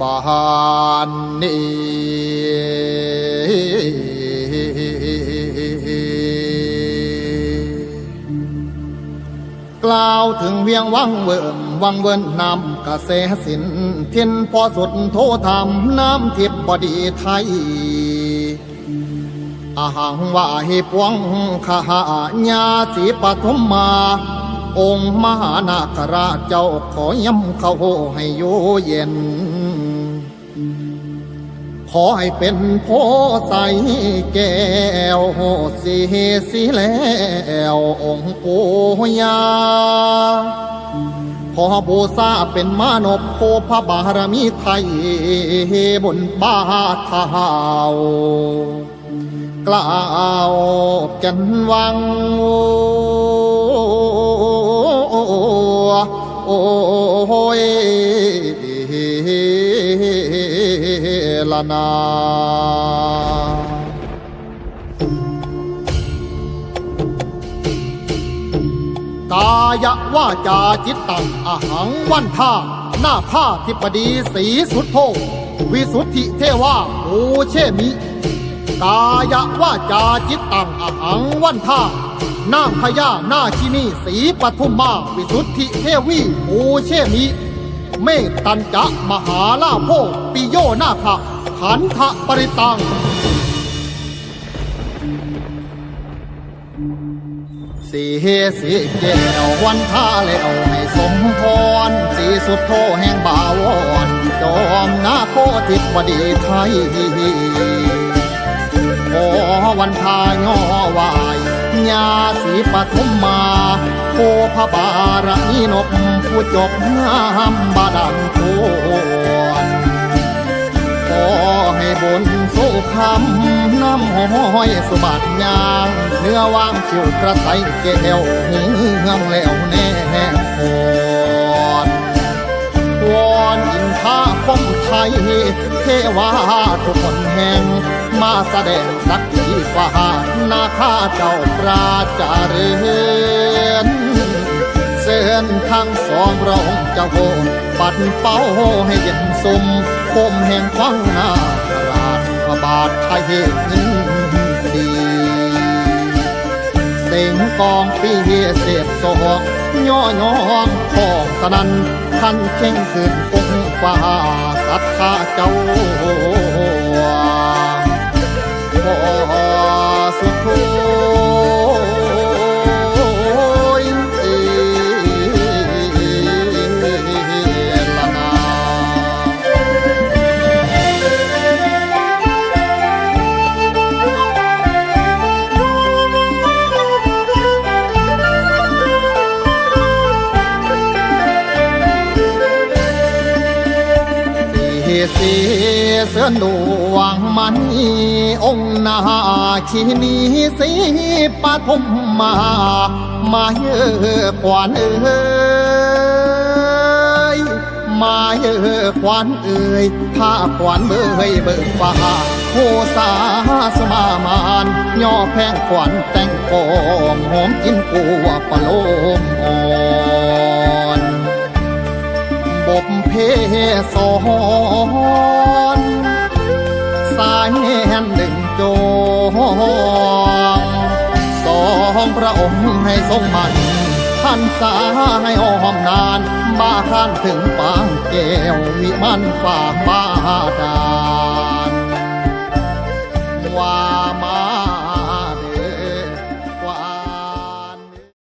บานนี้กล่าวถึงเวียงวังเวิมวังเวินนำกระแสสินเทียนพอสุดโทธรรมน้ำทิพย์บดีไทยอาหังว่าหิปวงขหาญาสีปฐมมา องค์มหานาคราชเจ้าขอย้ำเขาให้อยู่เย็น ขอให้เป็นโพใสแก้วสีสีแล้วองค์ปูยาขอบูซาเป็นมานพโพพระบารมีไทยบนบ้าท้ากล่าวกันวัง ลนากายว่าจาจิตตังอหังวันท่าหน้าท่าทิปดีสีสุดโทวิสุทธิเทวาโอเชมิกายว่าจาจิตตังอหังวันท่านางพญาหน้าชินีสีปทุมมา วิสุทธิเทวีโอเชมิ เมตตัญจะมหาลาโภปิโยนาคขันธปริตัง สีเฮสีแก้ววันท่าแล้วให้สมพร สีสุดโทแห่งบาวรจอมนาโคทิพดีไทยขอวันทายอวาย ญาสีปฐมมาโคพระบารมีนบผู้จบงามบาดังโควรขอให้บนสุขคำน้ำห้อยสบัดยางเนื้อว่างจิวกระไสแก้วเหืองแล้วแน่โค ยเทวาทุกคนแห่ง มาแสดงสักทีฟ้านาคาเจ้าปราจาเรือนเส้นทางสองพระองเจ้าโหปัดเป้าให้เย็นสมคมแห่งฟังนาราชพระบาทไทยเงินดีเสียงกองปีเสียบโย่อยองของสนัน ขันเข่งขึ้นองฟ้าศรัทธาเจ้า สีสีเสื้อหนวงมันองค์นาชีนีสีปฐมมา มาเยอะขวานเอ้ยมาเยอะขวานเอ้ยผ้าขวานเบยเบิกฟ้าโหสาสมามานย่อแพงขวานแต่งกองหอมกินกัวปะโลมอ่อน บบเพสอนสายแห่นหนึ่งโจงสองพระองค์ให้ทรงมันท่านสาให้อ้อมนาน บ้าข้านถึงปางแก้ววิมันฝ่าบ้าดา